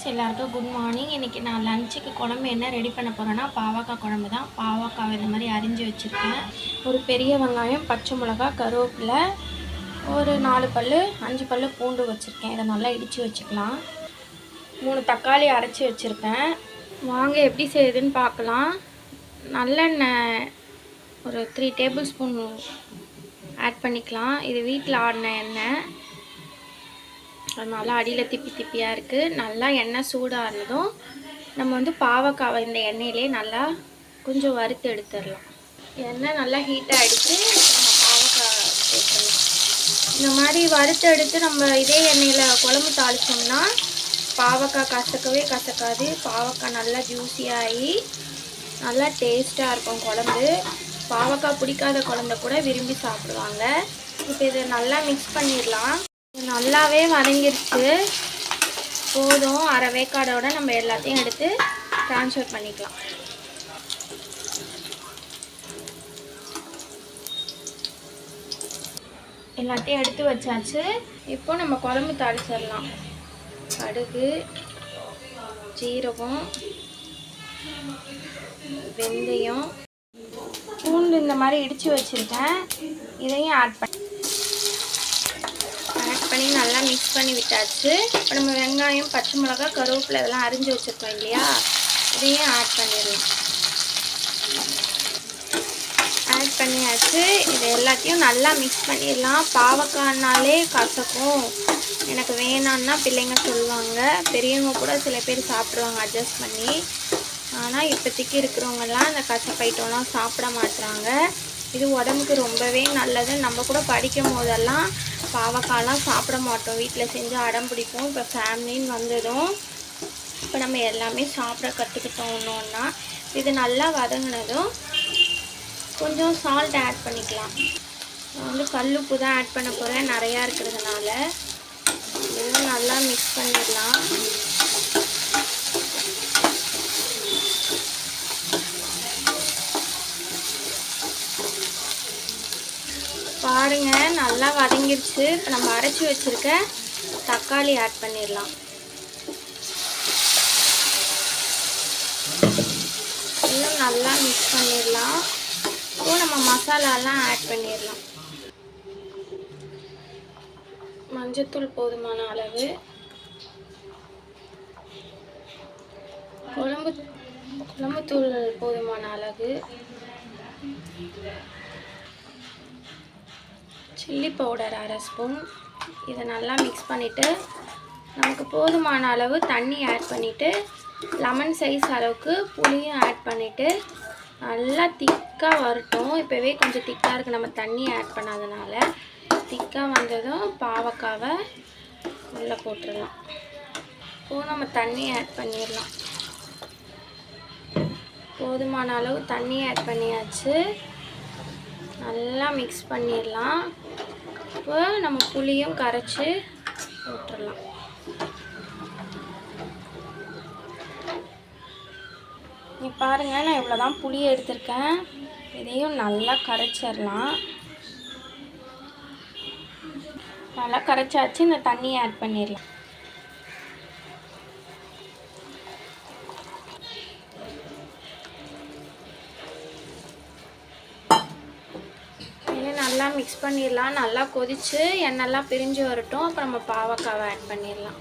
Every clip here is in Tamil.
ஃப்ரெண்ட்ஸ் எல்லாருக்கும் குட் மார்னிங் இன்றைக்கி நான் லஞ்சுக்கு குழம்பு என்ன ரெடி பண்ண போகிறேன்னா பாவக்காய் குழம்பு தான். பாவக்காய் இந்த மாதிரி அரிஞ்சு வச்சுருக்கேன். ஒரு பெரிய வெங்காயம் பச்சை மிளகா கருவேப்பிலை ஒரு நாலு பல் அஞ்சு பல் பூண்டு வச்சுருக்கேன். இதை நல்லா இடித்து வச்சுக்கலாம். மூணு தக்காளி அரைச்சி வச்சுருக்கேன். வாங்க எப்படி செய்யுதுன்னு பார்க்கலாம். நல்லெண்ணெய் ஒரு த்ரீ டேபிள் ஸ்பூன் ஆட் பண்ணிக்கலாம். இது வீட்டில் ஆடின எண்ணெய். அதனால் அடியில் திப்பி திப்பியாக இருக்குது நல்லா எண்ணெய் சூடாக இருந்ததும் நம்ம வந்து பாவக்காவை இந்த எண்ணெயிலே நல்லா கொஞ்சம் வறுத்து எடுத்துடலாம். எண்ணெய் நல்லா ஹீட்டாக ஆகிடுச்சு நம்ம பாவக்காய் சேர்த்துடலாம். இந்த மாதிரி வறுத்து எடுத்து நம்ம இதே எண்ணெயில் குழம்பு தாளிச்சோம்னா பாவக்காய் கசக்கவே கசக்காது. பாவக்காய் நல்லா ஜூஸியாகி நல்லா டேஸ்ட்டாக இருக்கும் குழம்பு. பாவக்காய் பிடிக்காத குழந்த கூட விரும்பி சாப்பிடுவாங்க. இப்போ இதை நல்லா மிக்ஸ் பண்ணிடலாம். நல்லாவே வதங்கிருச்சு. போதும். அரை வேக்காடோட நம்ம எல்லாத்தையும் எடுத்து ட்ரான்ஸ்ஃபர் பண்ணிக்கலாம். எல்லாத்தையும் எடுத்து வச்சாச்சு. இப்போ நம்ம குழம்பு தாளிச்சிடலாம். கடுகு ஜீரகம் வெந்தயம் பூண்டு இந்த மாதிரி இடித்து வச்சுருக்கேன். இதையும் ஆட் பண்ணி பண்ணி நல்லா மிக்ஸ் பண்ணி விட்டாச்சு. இப்போ நம்ம வெங்காயம் பச்சை மிளகா கருவேப்பிலை இதெல்லாம் அரிஞ்சு வச்சுருக்கோம் இல்லையா? இதையும் ஆட் பண்ணிடலாம். ஆட் பண்ணியாச்சு. இது எல்லாத்தையும் நல்லா மிக்ஸ் பண்ணிடலாம். பாவக்காய்னாலே கசக்கும். எனக்கு வேணான்னா பிள்ளைங்க சொல்லுவாங்க. பெரியவங்க கூட சில பேர் சாப்பிடுவாங்க அட்ஜஸ்ட் பண்ணி. ஆனால் இப்போதைக்கு இருக்கிறவங்கெல்லாம் இந்த கசப்பைட்டம்லாம் சாப்பிட மாட்டுறாங்க இது உடம்புக்கு ரொம்பவே நல்லது. நம்ம கூட படிக்கும் போதெல்லாம் பாவக்காய்லாம் சாப்பிட மாட்டோம். வீட்டில் செஞ்சு அடம் பிடிப்போம். இப்போ ஃபேமிலின்னு வந்ததும் இப்போ நம்ம எல்லாமே சாப்பிட கற்றுக்கிட்டோம் ஒன்று ஒன்றா இது நல்லா வதங்கினதும் கொஞ்சம் சால்ட் ஆட் பண்ணிக்கலாம். நான் வந்து கல்லுப்பு தான் ஆட் பண்ண போகிறேன் நிறையா இருக்கிறதுனால. இதுவும் நல்லா மிக்ஸ் பண்ணிடலாம். பாருங்க நல்லா வதங்கிருச்சு. இப்போ நம்ம அரைச்சி வச்சிருக்க தக்காளி ஆட் பண்ணிடலாம். இன்னும் நல்லா மிக்ஸ் பண்ணிடலாம். இப்போ நம்ம மசாலாலாம் ஆட் பண்ணிடலாம். மஞ்சத்தூள் போதுமான அளவு. குழம்பு குழம்புத்தூள் போதுமான அளவு. சில்லி பவுடர் அரை ஸ்பூன். இதை நல்லா மிக்ஸ் பண்ணிவிட்டு நமக்கு போதுமான அளவு தண்ணி ஆட் பண்ணிவிட்டு லெமன் சைஸ் அளவுக்கு புளியும் ஆட் பண்ணிவிட்டு நல்லா திக்காக வரட்டும். இப்போவே கொஞ்சம் திக்காக இருக்குது நம்ம தண்ணி ஆட் பண்ணாதனால. திக்காக வந்ததும் பாவக்காவை உள்ளே போட்டுடலாம். இப்போது நம்ம தண்ணி ஆட் பண்ணிடலாம். போதுமான அளவு தண்ணி ஆட் பண்ணியாச்சு. நல்லா மிக்ஸ் பண்ணிடலாம். இப்போ நம்ம புளியும் கரைச்சி விட்டுடலாம் நீ பாருங்கள் நான் இவ்வளோ தான் புளி எடுத்திருக்கேன். இதையும் நல்லா கரைச்சிடலாம். நல்லா கரைச்சாச்சு இந்த தண்ணியை ஆட் பண்ணிடலாம். நல்லா மிக்ஸ் பண்ணிடலாம். நல்லா கொதித்து எண்ணெய்லாம் பிரிஞ்சு வரட்டும். அப்புறம் நம்ம பாவக்காவை ஆட் பண்ணிடலாம்.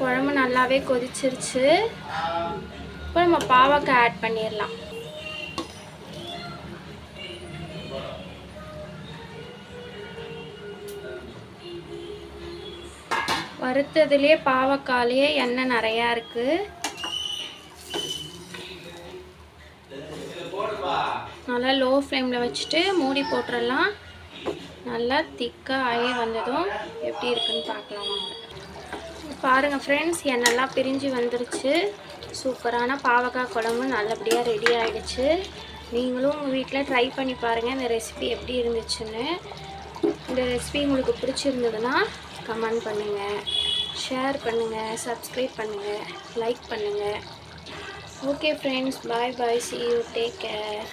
குழம்பு நல்லாவே கொதிச்சிருச்சு. இப்போ நம்ம பாவக்காய் ஆட் பண்ணிடலாம். வறுத்ததுலேயே பாவக்காயிலேயே எண்ணெய் நிறையா இருக்குது நல்லா லோ ஃப்ளேமில் வச்சுட்டு மூடி போட்டுடலாம் நல்லா திக்காக ஆகி வந்ததும் எப்படி இருக்குன்னு பார்க்கலாம் வாங்க. பாருங்கள் ஃப்ரெண்ட்ஸ் என்னெல்லாம் பிரிஞ்சு வந்துருச்சு. சூப்பரான பாவக்காய் குழம்பு நல்லபடியாக ரெடி ஆகிடுச்சு நீங்களும் உங்கள் வீட்டில் ட்ரை பண்ணி பாருங்கள் இந்த ரெசிபி எப்படி இருந்துச்சுன்னு. இந்த ரெசிபி உங்களுக்கு பிடிச்சிருந்ததுன்னா கமெண்ட் பண்ணுங்கள் ஷேர் பண்ணுங்கள் சப்ஸ்கிரைப் பண்ணுங்கள் லைக் பண்ணுங்கள் okay friends bye bye see you take care